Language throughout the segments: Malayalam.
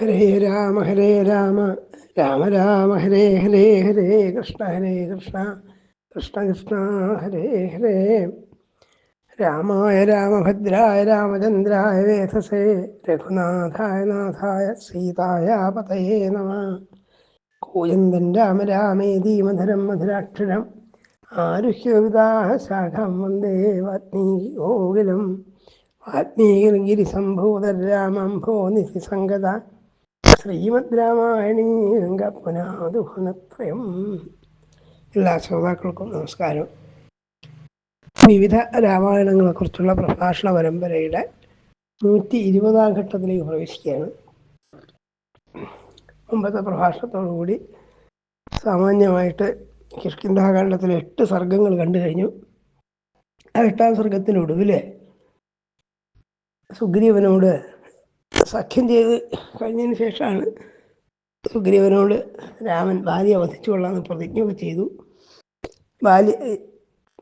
ഹരേ രാമ ഹരേ രാമ. രാമ രാമ ഹരേ ഹരേ ഹരേ കൃഷ്ണ ഹരേ കൃഷ്ണ. കൃഷ്ണ കൃഷ്ണ ഹരേ ഹരേ. രാമായ രാമഭദ്രായ രാമചന്ദ്രായ വേധസേ. രഘുനാഥായ നാഥായ സീതായ പതയേ നമ. കൂയന്തൻ രാമ രാമേതി മധുരം മധുരാക്ഷരം. ആരുഹ്യവിതാഹ ശാഖം വന്ദേ വാത്മീകി ഗോകുലം. വാത്മീകിരിസംഭൂതർ രാമംഭോ നിധിസംഗത ശ്രീമദ് രാമായണീ രംഗപ്പുനാദുഹുനത്രയം എല്ലാ ശ്രോതാക്കൾക്കും നമസ്കാരം. വിവിധ രാമായണങ്ങളെക്കുറിച്ചുള്ള പ്രഭാഷണ പരമ്പരയുടെ നൂറ്റി ഇരുപതാം ഘട്ടത്തിലേക്ക് പ്രവേശിക്കുകയാണ്. മുമ്പത്തെ പ്രഭാഷണത്തോടുകൂടി സാമാന്യമായിട്ട് കിഷ്കിന്ധാകാണ്ഡത്തിലെ എട്ട് സർഗങ്ങൾ കണ്ടു കഴിഞ്ഞു. ആ എട്ടാം സർഗത്തിനൊടുവിൽ സുഗ്രീവനോട് സഖ്യം ചെയ്ത് കഴിഞ്ഞതിന് ശേഷമാണ് സുഗ്രീവനോട് രാമൻ ബാലിയെ വധിച്ചു കൊള്ളാമെന്ന് പ്രതിജ്ഞയൊക്കെ ചെയ്തു. ബാലി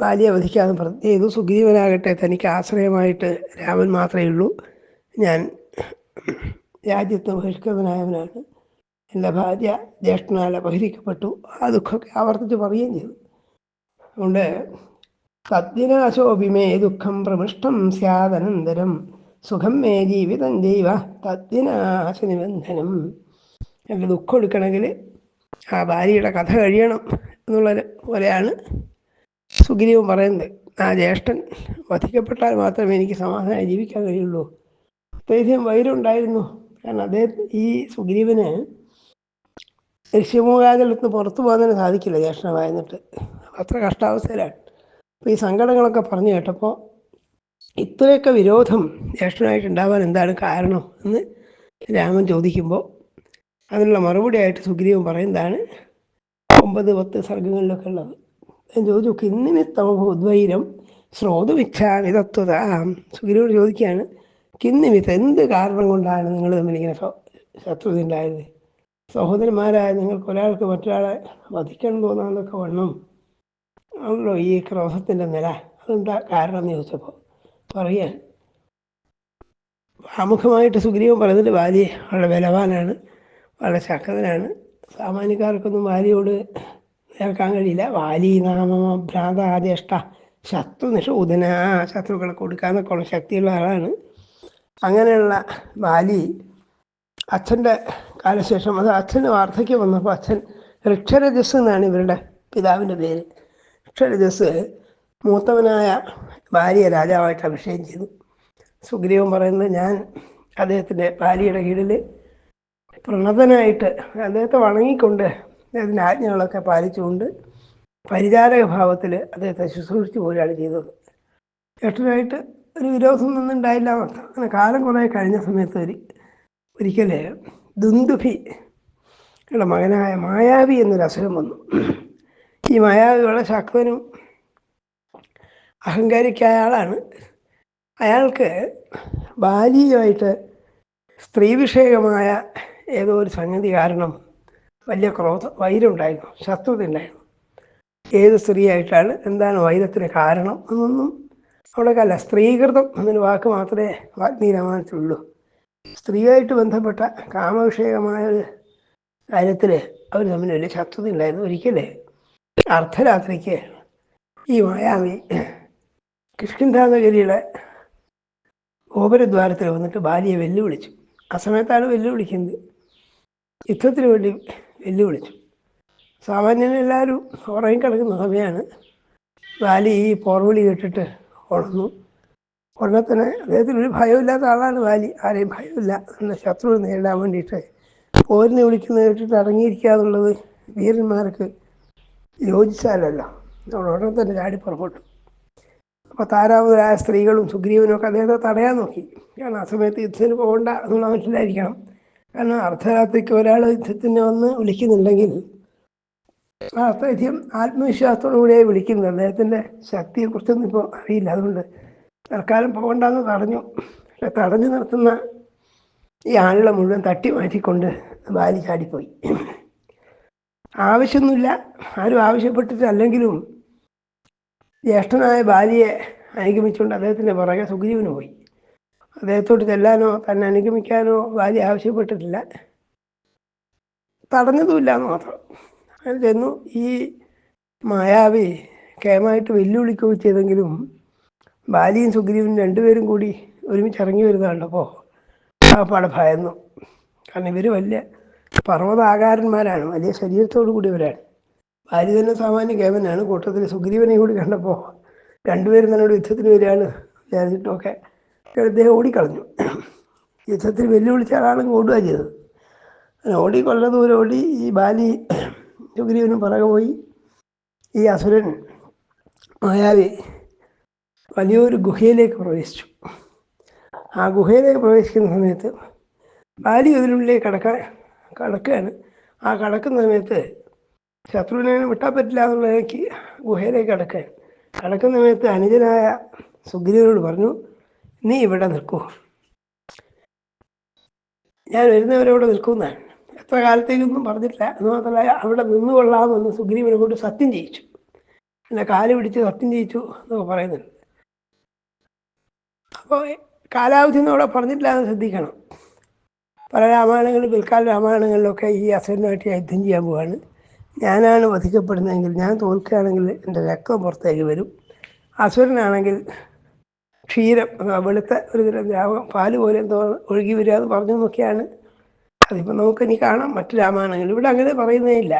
ബാലിയെ വധിക്കാതെ പ്രതിജ്ഞ ചെയ്തു. സുഗ്രീവനാകട്ടെ തനിക്ക് ആശ്രയമായിട്ട് രാമൻ മാത്രമേ ഉള്ളൂ. ഞാൻ രാജ്യത്ത് ബഹിഷ്കൃതനായവനാണ്. എന്റെ ഭാര്യ ജ്യേഷ്ഠനാൽ അപഹരിക്കപ്പെട്ടു ആ ദുഃഖമൊക്കെ ആവർത്തിച്ച് പറയുകയും ചെയ്തു. അതുകൊണ്ട് സദ്യനാശോഭിമേ ദുഃഖം പ്രമിഷ്ടം സ്യാദനന്തരം. സുഖം മേ ജീവിതം ദൈവ തദ്ദിനാശനിബന്ധനം നിബന്ധനം എന്റെ ദുഃഖം എടുക്കണമെങ്കിൽ ആ ഭാര്യയുടെ കഥ കഴിയണം എന്നുള്ള പോലെയാണ് സുഗ്രീവൻ പറയുന്നത്. ആ ജ്യേഷ്ഠൻ വധിക്കപ്പെട്ടാൽ മാത്രമേ എനിക്ക് സമാധാനമായി ജീവിക്കാൻ കഴിയുള്ളൂ. അത്രയധികം വൈരുണ്ടായിരുന്നു. കാരണം അദ്ദേഹം ഈ സുഗ്രീവന് ഋഷ്യമുഖാചലത്ത് പുറത്തു പോകാൻ സാധിക്കില്ല ജ്യേഷ്ഠനായിരുന്നിട്ട് അത്ര കഷ്ടാവസ്ഥയിലാണ്. അപ്പോൾ ഈ സങ്കടങ്ങളൊക്കെ പറഞ്ഞു കേട്ടപ്പോൾ ഇത്രയൊക്കെ വിരോധം ജ്യേഷ്ഠനായിട്ട് ഉണ്ടാവാൻ എന്താണ് കാരണം എന്ന് രാമൻ ചോദിക്കുമ്പോൾ അതിനുള്ള മറുപടിയായിട്ട് സുഗ്രീവൻ പറയുന്നതാണ് ഒമ്പത് പത്ത് സർഗങ്ങളിലൊക്കെ ഉള്ളത്. ഞാൻ ചോദിച്ചു കിന്നിന് തമഭൂദ്വൈരം ശ്രോതുമിച്ഛാമി തത്വത? സുഗ്രീവൻ ചോദിക്കുകയാണ് കിന്നിമിത്ത എന്ത് കാരണം കൊണ്ടാണ് നിങ്ങൾ തമ്മിലിങ്ങനെ ശത്രുത ഉണ്ടായത്? സഹോദരന്മാരായ നിങ്ങൾക്ക് ഒരാൾക്ക് മറ്റൊരാളെ വധിക്കണം തോന്നാന്നൊക്കെ വണ്ണം? ആണല്ലോ ഈ ക്രോധത്തിന്റെ നില. അതെന്താ കാരണം എന്ന് ചോദിച്ചപ്പോൾ പറയാൻ. ആമുഖമായിട്ട് സുഗ്രീവൻ പറയുന്നത് വാലി വളരെ ബലവാനാണ് വളരെ ശക്തനാണ്. സാമാന്യക്കാർക്കൊന്നും വാലിയോട് നേർക്കാൻ കഴിയില്ല. വാലി നാമ ഭ്രാതാദേഷ്ട ശത്രു നിഷൂദന ശത്രുക്കളെ കൊടുക്കാന്നൊക്കെ ശക്തിയുള്ള ആളാണ്. അങ്ങനെയുള്ള വാലി അച്ഛന്റെ കാലശേഷം അത് അച്ഛന് വാർദ്ധക്യം വന്നപ്പോൾ അച്ഛൻ ഋക്ഷരജസ് എന്നാണ് ഇവരുടെ പിതാവിന്റെ പേര്. ഋക്ഷരജസ് മൂത്തവനായ ഭാര്യയെ രാജാവായിട്ട് അഭിഷേകം ചെയ്തു. സുഗ്രീവൻ പറയുന്നത് ഞാൻ അദ്ദേഹത്തിന്റെ ഭാര്യയുടെ കീഴിൽ പ്രണതനായിട്ട് അദ്ദേഹത്തെ വണങ്ങിക്കൊണ്ട് അദ്ദേഹത്തിന്റെ ആജ്ഞകളൊക്കെ പാലിച്ചുകൊണ്ട് പരിചാരക ഭാവത്തിൽ അദ്ദേഹത്തെ ശുശ്രൂഷിച്ചു പോവുകയാണ് ചെയ്തത്. ചേട്ടനായിട്ട് ഒരു വിരോധം ഒന്നും ഉണ്ടായില്ല അങ്ങനെ കാലം കുറേ കഴിഞ്ഞ സമയത്ത് ഒരു ഒരിക്കൽ ദുന്ദുഭി മകനായ മായാവി എന്നൊരു അസുഖം വന്നു. ഈ മായാവി വളരെ ശക്തനും അഹങ്കാരിക്കായ ആളാണ്. അയാൾക്ക് ബാലികമായിട്ട് സ്ത്രീ വിഷയകമായ ഏതോ ഒരു സംഗതി കാരണം വലിയ ക്രോധ വൈരം ഉണ്ടായിരുന്നു ശത്രുത ഉണ്ടായിരുന്നു ഏത് സ്ത്രീയായിട്ടാണ് എന്താണ് വൈരത്തിന് കാരണം എന്നൊന്നും അവിടെ കല്ല സ്ത്രീകൃതം എന്നൊരു വാക്ക് മാത്രമേ വാഗ്നീരമാനത്തിലുള്ളൂ സ്ത്രീയായിട്ട് ബന്ധപ്പെട്ട കാമവിഷയകമായ ഒരു കാര്യത്തിൽ അവർ തമ്മിൽ വലിയ ശത്രുത ഉണ്ടായിരുന്നു ഒരിക്കലേ അർദ്ധരാത്രിക്ക് ഈ മായാവി കിഷ്കിന്ധാനഗരിയുടെ ഗോപുരദ്വാരത്തിൽ വന്നിട്ട് ഭാര്യയെ വെല്ലുവിളിച്ചു. ആ സമയത്താണ് വെല്ലുവിളിക്കുന്നത്. യുദ്ധത്തിന് വേണ്ടി വെല്ലുവിളിച്ചു. സാമാന്യം എല്ലാവരും ഉറങ്ങി കിടക്കുന്ന സമയമാണ് ബാലി ഈ പോർവിളി കേട്ടിട്ട് ഉണർന്നു. ഉടനെ അദ്ദേഹത്തിന് ഒരു ഭയമില്ലാത്ത ആളാണ് ബാലി. ആരെയും ഭയമില്ല. എന്ന ശത്രു നേരിടാൻ വേണ്ടിയിട്ട് പോരിനെ വിളിക്കുന്നത് കേട്ടിട്ട് അടങ്ങിയിരിക്കുക എന്നുള്ളത് വീരന്മാർക്ക് യോജിച്ചാലല്ല. ഉടനെ തന്നെ ചാടി പുറപ്പെട്ടു. അപ്പോൾ താരാമുതലായ സ്ത്രീകളും സുഗ്രീവനും ഒക്കെ അദ്ദേഹത്തെ തടയാൻ നോക്കി. കാരണം ആ സമയത്ത് യുദ്ധത്തിന് പോകണ്ട എന്നുള്ള മനസ്സിലായിരിക്കണം. കാരണം അർദ്ധരാത്രിക്ക് ഒരാൾ യുദ്ധത്തിന് വന്ന് വിളിക്കുന്നുണ്ടെങ്കിൽ അത്രയധികം ആത്മവിശ്വാസത്തോടു കൂടിയായി വിളിക്കുന്നത്. അദ്ദേഹത്തിന്റെ ശക്തിയെക്കുറിച്ചൊന്നും ഇപ്പോൾ അറിയില്ല. അതുകൊണ്ട് തൽക്കാലം പോകണ്ടെന്ന് തടഞ്ഞു. പക്ഷെ തടഞ്ഞു നിർത്തുന്ന ഈ ആളുകളെ മുഴുവൻ തട്ടി മാറ്റിക്കൊണ്ട് ബാലി ചാടിപ്പോയി. ആവശ്യമൊന്നുമില്ല. ആരും ആവശ്യപ്പെട്ടിട്ടല്ലെങ്കിലും ജ്യേഷ്ഠനായ ബാലിയെ അനുഗമിച്ചുകൊണ്ട് അദ്ദേഹത്തിന്റെ പുറകെ സുഗ്രീവന് പോയി. അദ്ദേഹത്തോട് ചെല്ലാനോ തന്നെ അനുഗമിക്കാനോ ബാലി ആവശ്യപ്പെട്ടിട്ടില്ല. തടഞ്ഞതുമില്ല എന്ന് മാത്രം. അങ്ങനെ ചെന്നു. ഈ മായാവി കേമായിട്ട് വെല്ലുവിളിക്കുകയും ചെയ്തെങ്കിലും ബാലിയും സുഗ്രീവനും രണ്ടുപേരും കൂടി ഒരുമിച്ച് ഇറങ്ങി വരുന്ന കണ്ടപ്പോൾ ആപ്പാടെ ഭയന്നു. കാരണം ഇവർ വലിയ പർവതാകാരന്മാരാണ്. വലിയ ശരീരത്തോടു കൂടിയവരാണ് ബാലി തന്നെ സാമാന്യ കേവനാണ്. കൂട്ടത്തിൽ സുഗ്രീവനെ കൂടി കണ്ടപ്പോൾ രണ്ടുപേരും തന്നോട് യുദ്ധത്തിന് വരികയാണ് വിചാരിച്ചിട്ടൊക്കെ അദ്ദേഹം ഓടിക്കളഞ്ഞു. യുദ്ധത്തിൽ വെല്ലുവിളിച്ച ആളാണ് ഓടുക ചെയ്തത്. അങ്ങനെ ഓടി കൊല്ല ദൂരം ഓടി ഈ ബാലി സുഗ്രീവനും പുറകെ പോയി. ഈ അസുരൻ മായാവി വലിയൊരു ഗുഹയിലേക്ക് പ്രവേശിച്ചു. ആ ഗുഹയിലേക്ക് പ്രവേശിക്കുന്ന സമയത്ത് ബാലി അതിനുള്ളിലേക്ക് കടക്കാൻ കടക്കുകയാണ്. ആ കടക്കുന്ന സമയത്ത് ശത്രുവിനെ വിട്ടാൻ പറ്റില്ല എന്നുള്ളതിലേക്ക് ഗുഹയിലേക്ക് കടക്കാൻ കടക്കുന്ന സമയത്ത് അനുജനായ സുഗ്രീവനോട് പറഞ്ഞു നീ ഇവിടെ നിൽക്കൂ. ഞാൻ വരുന്നവരവിടെ നിൽക്കുന്നതാണ് എത്ര കാലത്തേക്കൊന്നും പറഞ്ഞിട്ടില്ല. അത് മാത്രമല്ല അവിടെ നിന്നുകൊള്ളാമെന്ന് സുഗ്രീവനെ കൊണ്ട് സത്യം ചെയ്യിച്ചു. എന്നെ കാൽ പിടിച്ച് സത്യം ചെയ്യിച്ചു എന്നൊക്കെ പറയുന്നുണ്ട്. അപ്പോൾ കാലാവധി ഒന്നും അവിടെ പറഞ്ഞിട്ടില്ല എന്ന് ശ്രദ്ധിക്കണം. പല രാമായണങ്ങളിലും പിൽക്കാല രാമായണങ്ങളിലൊക്കെ ഈ അസുരനുമായിട്ട് യുദ്ധം ചെയ്യാൻ പോവാണ്. ഞാനാണ് വധിക്കപ്പെടുന്നതെങ്കിൽ ഞാൻ തോൽക്കുകയാണെങ്കിൽ എന്റെ രക്തം പുറത്തേക്ക് വരും. അസുരനാണെങ്കിൽ ക്ഷീരം വെളുത്ത ഒരു തരം ദ്രാവകം പാൽ പോലെ ഒഴുകി വരിക എന്ന് പറഞ്ഞു നോക്കിയാണ് അതിപ്പോൾ നമുക്ക് ഇനി കാണാം മറ്റു രാമായണങ്ങൾ. ഇവിടെ അങ്ങനെ പറയുന്നേ ഇല്ല.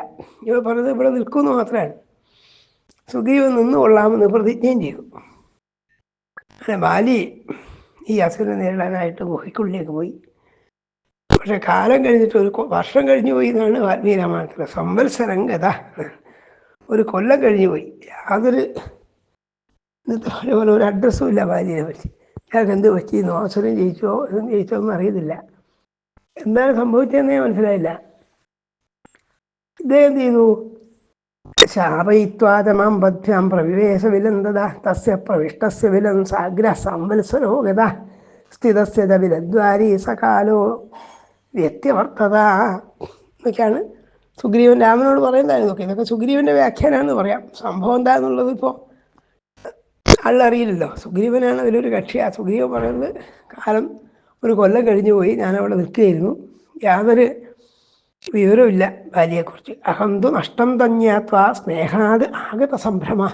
ഇവ പറഞ്ഞത് ഇവിടെ നിൽക്കുമെന്ന് മാത്രമാണ്. സുഗ്രീവൻ നിന്ന് കൊള്ളാമെന്ന് പ്രതിജ്ഞയും ചെയ്തു. അങ്ങനെ ബാലി ഈ അസുരനെ നേരിടാനായിട്ട് ഗുഹയ്ക്കുള്ളിലേക്ക് പോയി. പക്ഷെ കാലം കഴിഞ്ഞിട്ട് ഒരു വർഷം കഴിഞ്ഞു പോയി എന്നാണ് വാൽമീകി രാമായണത്തിൽ സംവത്സരം കഥ ഒരു കൊല്ലം കഴിഞ്ഞു പോയി. യാതൊരു ഇന്നത്തെ ഒരു അഡ്രസ്സും ഇല്ല ഭാര്യയെ പറ്റി. അയാൾക്ക് എന്ത് പറ്റി? അസുരം ജയിച്ചോ? എന്ത് ജയിച്ചോ ഒന്നും അറിയത്തില്ല. എന്താണ് സംഭവിച്ചതെന്നേ മനസ്സിലായില്ല. ഇദ്ദേഹം എന്ത് ചെയ്തു? ശാപയിത്വാതമാം ബദ്ധ്യാം പ്രവിവേശ വിലന്തത തസ്യ പ്രവിഷ്ടസ്യ വിലം സാഗ്ര സംവത്സരോ ഗത. സ്ഥിതസ്യ വിലദ്വാരി സകാലോ വ്യത്യവർത്തത എന്നൊക്കെയാണ് സുഗ്രീവൻ രാമനോട് പറയുന്നതായിരുന്നു. ഇതൊക്കെ സുഗ്രീവന്റെ വ്യാഖ്യാനമാണെന്ന് പറയാം. സംഭവം എന്താണെന്നുള്ളത് ഇപ്പോൾ ആളറിയില്ലല്ലോ സുഗ്രീവനാണ് അതിലൊരു കക്ഷി. ആ സുഗ്രീവൻ പറയുന്നത് കാലം ഒരു കൊല്ലം കഴിഞ്ഞു പോയി. ഞാൻ ഞാനവിടെ നിൽക്കുകയായിരുന്നു. യാതൊരു വിവരമില്ല ഭാര്യയെക്കുറിച്ച് അഹന്തു നഷ്ടം തന്നെയാത്വാ സ്നേഹാത് ആഗത സംഭ്രമ.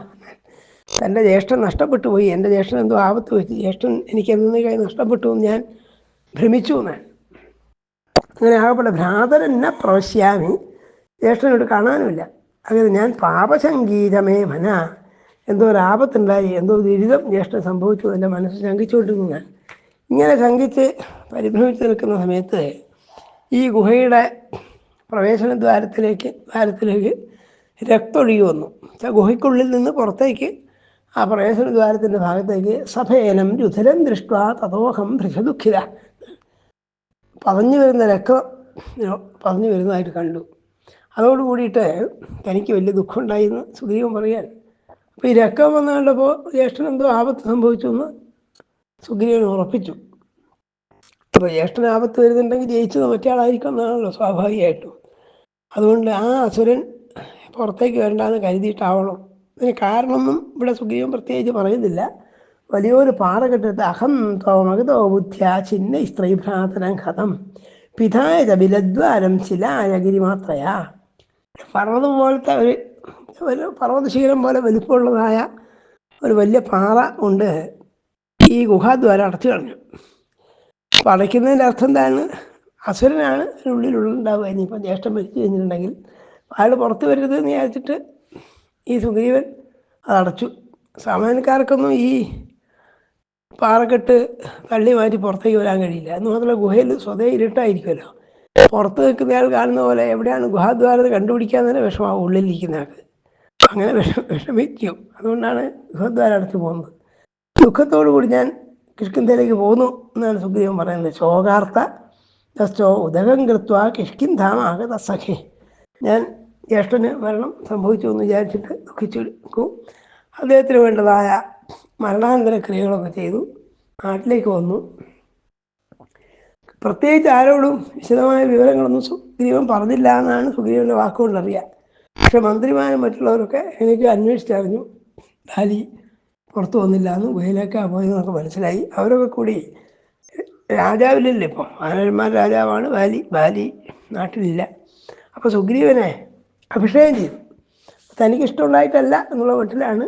തന്റെ ജ്യേഷ്ഠൻ നഷ്ടപ്പെട്ടു പോയി. എന്റെ ജ്യേഷ്ഠൻ എന്തോ ആപത്ത് വെച്ച് ജ്യേഷ്ഠൻ എനിക്ക് എന്തെങ്കിലും നഷ്ടപ്പെട്ടു ഞാൻ ഭ്രമിച്ചു എന്നാണ്. അങ്ങനെ ആകപ്പെട്ട ഭ്രാതരെന്നെ പ്രവശ്യാമി. ജ്യേഷ്ഠനോട് കാണാനുമില്ല. അങ്ങനെ ഞാൻ പാപസംഗീതമേ മന എന്തോ ഒരു ആപത്തുണ്ടായി. എന്തോ ദുരിതം ജ്യേഷ്ഠൻ സംഭവിച്ചു. എന്റെ മനസ്സ് ശങ്കിച്ചുകൊണ്ടിരുന്നു ഞാൻ. ഇങ്ങനെ ശങ്കിച്ച് പരിഭ്രമിച്ച് നിൽക്കുന്ന സമയത്ത് ഈ ഗുഹയുടെ പ്രവേശന ദ്വാരത്തിലേക്ക് ദ്വാരത്തിലേക്ക് രക്തൊഴുകി വന്നു. ഗുഹയ്ക്കുള്ളിൽ നിന്ന് പുറത്തേക്ക് ആ പ്രവേശന ദ്വാരത്തിന്റെ ഭാഗത്തേക്ക് സഭേനം രുധിരം ദൃഷ്ട തതോഹം ഭൃഷദുഃഖിത പതഞ്ഞു വരുന്ന രക്തം പതഞ്ഞു വരുന്നതായിട്ട് കണ്ടു. അതോട് കൂടിയിട്ട് തനിക്ക് വലിയ ദുഃഖമുണ്ടായി എന്ന് സുഗ്രീവൻ പറയാൻ. അപ്പോൾ ഈ രക്തം വന്നു കണ്ടപ്പോൾ ജ്യേഷ്ഠൻ എന്തോ ആപത്ത് സംഭവിച്ചു എന്ന് സുഗ്രീവൻ ഉറപ്പിച്ചു. അപ്പോൾ ജ്യേഷ്ഠൻ ആപത്ത് വരുന്നുണ്ടെങ്കിൽ ജയിച്ചത് മറ്റേയാളായിരിക്കും എന്നാണല്ലോ സ്വാഭാവികമായിട്ടും. അതുകൊണ്ട് ആ അസുരൻ പുറത്തേക്ക് വരണ്ടെന്ന് കരുതിയിട്ടാവണം. അതിന് കാരണമൊന്നും ഇവിടെ സുഗ്രീവൻ പ്രത്യേകിച്ച് പറയുന്നില്ല. വലിയൊരു പാറ കെട്ടിട്ട് അഹം തോമകതോ ബുദ്ധ്യ ചിന്ന സ്ത്രീഭ്രാതനം കഥം. പിതായ ബിലദ്വാരം ശിലായ മാത്രയാ പർവതം പോലത്തെ ഒരു ഒരു പർവതശീലം പോലെ വലിപ്പമുള്ളതായ ഒരു വലിയ പാറ ഉണ്ട്. ഈ ഗുഹാദ്വാരം അടച്ചു കളഞ്ഞു. അപ്പം അടയ്ക്കുന്നതിന്റെ അർത്ഥം എന്താണ്? അസുരനാണ് അതിനുള്ളിലുള്ളുണ്ടാവുക ഇനിയിപ്പോൾ ജ്യേഷ്ഠം മരിച്ചു കഴിഞ്ഞിട്ടുണ്ടെങ്കിൽ അയാൾ പുറത്ത് വരരുത് എന്ന് വിചാരിച്ചിട്ട് ഈ സുഗ്രീവൻ അതടച്ചു. സാമാന്യക്കാർക്കൊന്നും ഈ പാറക്കെട്ട് തള്ളി മാറ്റി പുറത്തേക്ക് വരാൻ കഴിയില്ല. എന്ന് മാത്രമല്ല ഗുഹയിൽ സ്വതേ ഇരുട്ടായിരിക്കുമല്ലോ. പുറത്ത് നിൽക്കുന്നയാൾ കാണുന്ന പോലെ എവിടെയാണ് ഗുഹാദ്വാരത്തെ കണ്ടുപിടിക്കാൻ തന്നെ വിഷമാവും ഉള്ളിലിരിക്കുന്ന ആൾക്ക്. അങ്ങനെ വിഷ വിഷമിക്കും അതുകൊണ്ടാണ് ഗുഹദ്വാരം അടുത്ത് പോകുന്നത്. ദുഃഖത്തോടു കൂടി ഞാൻ കിഷ്കിന്ധയിലേക്ക് പോകുന്നു എന്നാണ് സുഗ്രീവൻ പറയുന്നത്. ശോകാർത്ഥ ദസ്തോ ഉദകം കൃത്വ കിഷ്കിന്ധാമാകത സഖേ ഞാൻ ജ്യേഷ്ഠന് മരണം സംഭവിച്ചു എന്ന് വിചാരിച്ചിട്ട് ദുഃഖിച്ചു. അദ്ദേഹത്തിന് വേണ്ടതായ മരണാനന്തര ക്രിയകളൊക്കെ ചെയ്തു. നാട്ടിലേക്ക് വന്നു. പ്രത്യേകിച്ച് ആരോടും വിശദമായ വിവരങ്ങളൊന്നും സുഗ്രീവൻ പറഞ്ഞില്ല എന്നാണ് സുഗ്രീവന്റെ വാക്കുകൊണ്ട് അറിയാം. പക്ഷെ മന്ത്രിമാരും മറ്റുള്ളവരൊക്കെ എനിക്ക് അന്വേഷിച്ചറിഞ്ഞു. ഡാലി പുറത്തു വന്നില്ല എന്ന് ഗുഹയിലേക്കാണ് പോയതെന്നൊക്കെ മനസ്സിലായി. അവരൊക്കെ കൂടി രാജാവില്ലല്ലോ ഇപ്പം? ആനന്മാർ രാജാവാണ് ബാലി ബാലി നാട്ടിലില്ല. അപ്പോൾ സുഗ്രീവനെ അഭിഷേകം ചെയ്തു. തനിക്ക് ഇഷ്ടമുണ്ടായിട്ടല്ല എന്നുള്ള മട്ടിലാണ്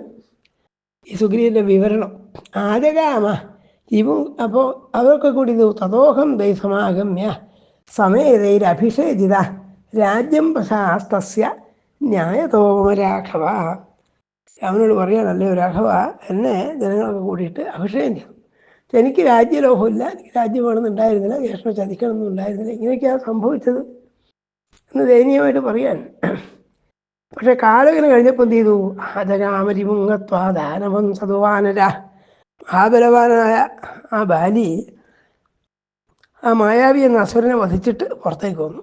ഈ സുഗ്രീവന്റെ വിവരണം. ആജകാമ ഇവും അപ്പോൾ അവരൊക്കെ കൂടി തദോഹം ദൈസമാഗമ്യ സമേതൈരഭിഷേചിത രാജ്യം പ്രശാസ്തസ്യ ന്യായതോമരാഘവ. രാമനോട് പറയാനല്ലേ രാഘവ എന്നെ ജനങ്ങളൊക്കെ കൂടിയിട്ട് അഭിഷേകം ചെയ്തു എനിക്ക് രാജ്യലോഹമില്ല എനിക്ക് രാജ്യം വേണമെന്നുണ്ടായിരുന്നില്ല ജ്യേഷ്ഠ ചതിക്കണമെന്നുണ്ടായിരുന്നില്ല ഇങ്ങനെയൊക്കെയാണ് സംഭവിച്ചത്. എന്ന് ദയനീയമായിട്ട് പറയാൻ പക്ഷെ കാലങ്ങനെ കഴിഞ്ഞപ്പോൾ എന്ത് ചെയ്തു? ഹതരാമരിമുങ്ങത്വാദാനവം സതുവാനര മഹാബലവാനായ ആ ബാലി ആ മായാവി എന്ന അസുരനെ വധിച്ചിട്ട് പുറത്തേക്ക് വന്നു.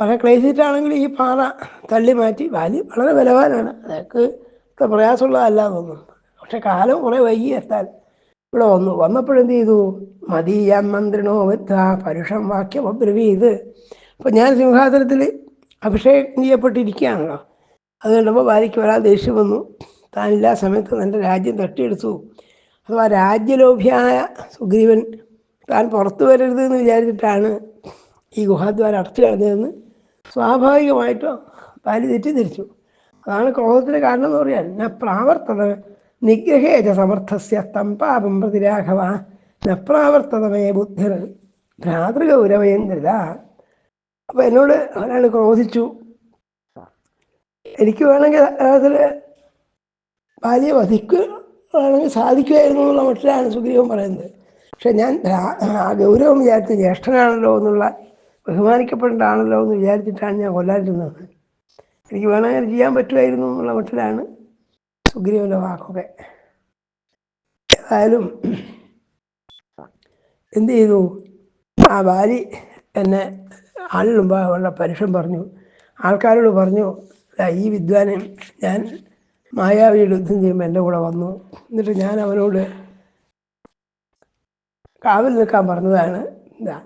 വളരെ ക്ലേശിച്ചിട്ടാണെങ്കിൽ ഈ പാറ തള്ളി മാറ്റി ബാലി വളരെ ബലവാനാണ്. അതൊക്കെ ഇത്ര പ്രയാസമുള്ളതല്ല തോന്നും പക്ഷെ കാലം കുറേ വൈകി എത്താൽ ഇവിടെ വന്നു. വന്നപ്പോഴെന്ത് ചെയ്തു? മതീയാൻ മന്ത്രിണോ വിദ്ധ പരുഷം വാക്യം അബ്രവീത് അപ്പോൾ ഞാൻ സിംഹാസനത്തിൽ അഭിഷേകം ചെയ്യപ്പെട്ടിരിക്കുകയാണല്ലോ അത് കണ്ടപ്പോൾ ഭാര്യയ്ക്ക് വരാൻ ദേഷ്യം വന്നു. താനില്ലാ സമയത്ത് നല്ല രാജ്യം തട്ടിയെടുത്തു. അഥവാ രാജ്യലോഭ്യായ സുഗ്രീവൻ താൻ പുറത്തു വരരുത് എന്ന് വിചാരിച്ചിട്ടാണ് ഈ ഗുഹാദ്വാരം അടച്ചു കളഞ്ഞതെന്ന് സ്വാഭാവികമായിട്ടോ ഭാര്യ തെറ്റിദ്ധരിച്ചു. അതാണ് ക്രോധത്തിന് കാരണം എന്ന് പറയാൻ. ന പ്രാവർത്തത നിഗ്രഹേജ സമർത്ഥസ്യ തം പാപം പ്രതിരാഘവ. ന പ്രാവർത്തതമേ ബുദ്ധിർ ഭ്രാതൃഗൗരവയന്ദ്രിത അപ്പോൾ എന്നോട് ഒരാൾ ക്രോധിച്ചു. എനിക്ക് വേണമെങ്കിൽ അതിൽ വധിക്ക് വധിക്കുകയാണെങ്കിൽ സാധിക്കുമായിരുന്നു എന്നുള്ള മട്ടിലാണ് സുഗ്രീവൻ പറയുന്നത്. പക്ഷെ ഞാൻ ആ ഗൗരവം വിചാരിച്ച് ജ്യേഷ്ഠനാണല്ലോ എന്നുള്ള ബഹുമാനിക്കപ്പെടേണ്ടതാണല്ലോ എന്ന് വിചാരിച്ചിട്ടാണ് ഞാൻ കൊല്ലാതിരുന്നത്. എനിക്ക് വേണമെങ്കിൽ ചെയ്യാൻ പറ്റുമായിരുന്നു എന്നുള്ള മട്ടിലാണ് സുഗ്രീവന്റെ വാക്കൊക്കെ. ഏതായാലും എന്ത് ചെയ്തു? ആ ഭാര്യ എന്നെ ആളിന് മുമ്പ് ഉള്ള പരുഷം പറഞ്ഞു. ആൾക്കാരോട് പറഞ്ഞു "ദാ ഈ വിദ്വാനെ ഞാൻ മായാവിയുടെ യുദ്ധം ചെയ്യുമ്പോൾ എന്റെ കൂടെ വന്നു. എന്നിട്ട് ഞാൻ അവനോട് കാവൽ നിൽക്കാൻ പറഞ്ഞതാണ് എന്താ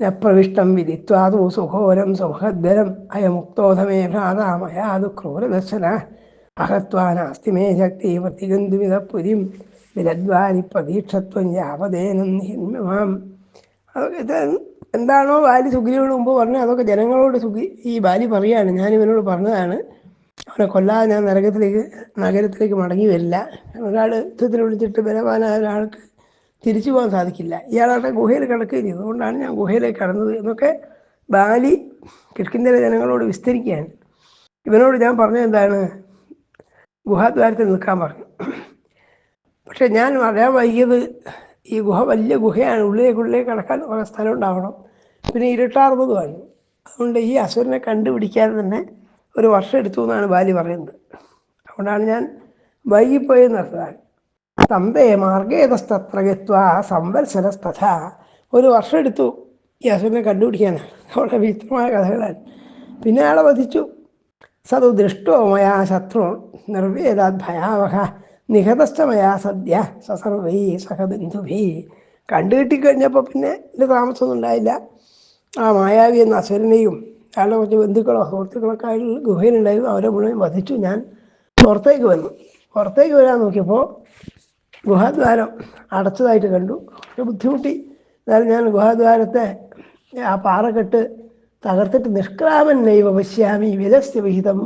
നപ്രവിഷ്ടം വിധിത്വാതു സുഖോരം സുഖദ്വരം അയമുക്തോധമേ ഭ്രാതാമയാതു ക്രൂരദർശന. അഹത്വാനാസ്തി മേ ശക്തി പ്രതിഗന്ധുവിധ പുരിം വിലദ്വാനി പ്രതീക്ഷത്വം യാവതേനം നിഹിന്മാം അതൊക്കെ എന്താണോ ബാലി സുഗ്രീവനോട് മുമ്പ് പറഞ്ഞത് അതൊക്കെ ജനങ്ങളോട് സുഗ്രി ഈ ബാലി പറയാണ്. ഞാൻ ഇവനോട് പറഞ്ഞതാണ് അവനെ കൊല്ലാതെ ഞാൻ നരകത്തിലേക്ക് നഗരത്തിലേക്ക് മടങ്ങി വരില്ല. ഒരാൾ യുദ്ധത്തിൽ വിളിച്ചിട്ട് ബലവാനായ ഒരാൾക്ക് തിരിച്ചു പോകാൻ സാധിക്കില്ല. ഇയാളുടെ ഗുഹയിൽ കിടക്കുകയും ചെയ്തു. അതുകൊണ്ടാണ് ഞാൻ ഗുഹയിലേക്ക് കടന്നത് എന്നൊക്കെ ബാലി കിഴക്കിന്തര ജനങ്ങളോട് വിസ്തരിക്കുകയാണ്. ഇവനോട് ഞാൻ പറഞ്ഞത് എന്താണ്? ഗുഹാദ്വാരത്തിൽ നിൽക്കാൻ പറഞ്ഞു. പക്ഷെ ഞാൻ അറിയാൻ വൈകിയത് ഈ ഗുഹ വലിയ ഗുഹയാണ്. ഉള്ളിലേക്ക് ഉള്ളിലേക്ക് കിടക്കാൻ കുറേ സ്ഥലം ഉണ്ടാവണം പിന്നെ ഇരുട്ടാർന്നതുമാണ് അതുകൊണ്ട് ഈ അസുരനെ കണ്ടുപിടിക്കാതെ തന്നെ ഒരു വർഷം എടുത്തു എന്നാണ് ബാലി പറയുന്നത്. അതുകൊണ്ടാണ് ഞാൻ വൈകിപ്പോയെന്ന് അർത്ഥമാണ് തന്തേ മാർഗേതസ്തത്ര ഗത്വ സംവത്സരസ്തഥ. ഒരു വർഷം എടുത്തു ഈ അസുരനെ കണ്ടുപിടിക്കാനാണ്. അവിടെ വിചിത്രമായ കഥകളാണ്. പിന്നെ അയാളെ വധിച്ചു. സതു ദൃഷ്ടോ മയാ ശത്രു നിർവേദാത് ഭയാവഹ. നിഹതസ്ഥ മയാ സദ്യ. സസർവൈ സഹബന്ധുഭി. കണ്ടുകിട്ടിക്കഴിഞ്ഞപ്പോൾ പിന്നെ ഇതിൽ താമസമൊന്നും ഉണ്ടായില്ല. ആ മായാവി എന്ന അസുരനെയും അയാളുടെ കുറച്ച് ബന്ധുക്കളോ സുഹൃത്തുക്കളൊക്കെ ആയിട്ട് ഗുഹയിലുണ്ടായിരുന്നു അവരെ മുഴുവൻ വധിച്ചു. ഞാൻ പുറത്തേക്ക് വന്നു. പുറത്തേക്ക് വരാൻ നോക്കിയപ്പോൾ ഗുഹാദ്വാരം അടച്ചതായിട്ട് കണ്ടു. ഒരു ബുദ്ധിമുട്ടി. എന്നാലും ഞാൻ ഗുഹാദ്വാരത്തെ ആ പാറക്കെട്ട് തകർത്തിട്ട് നിഷ്ക്രാമൻ നൈവ പശ്യാമി വിലസ്യ വിഹിതം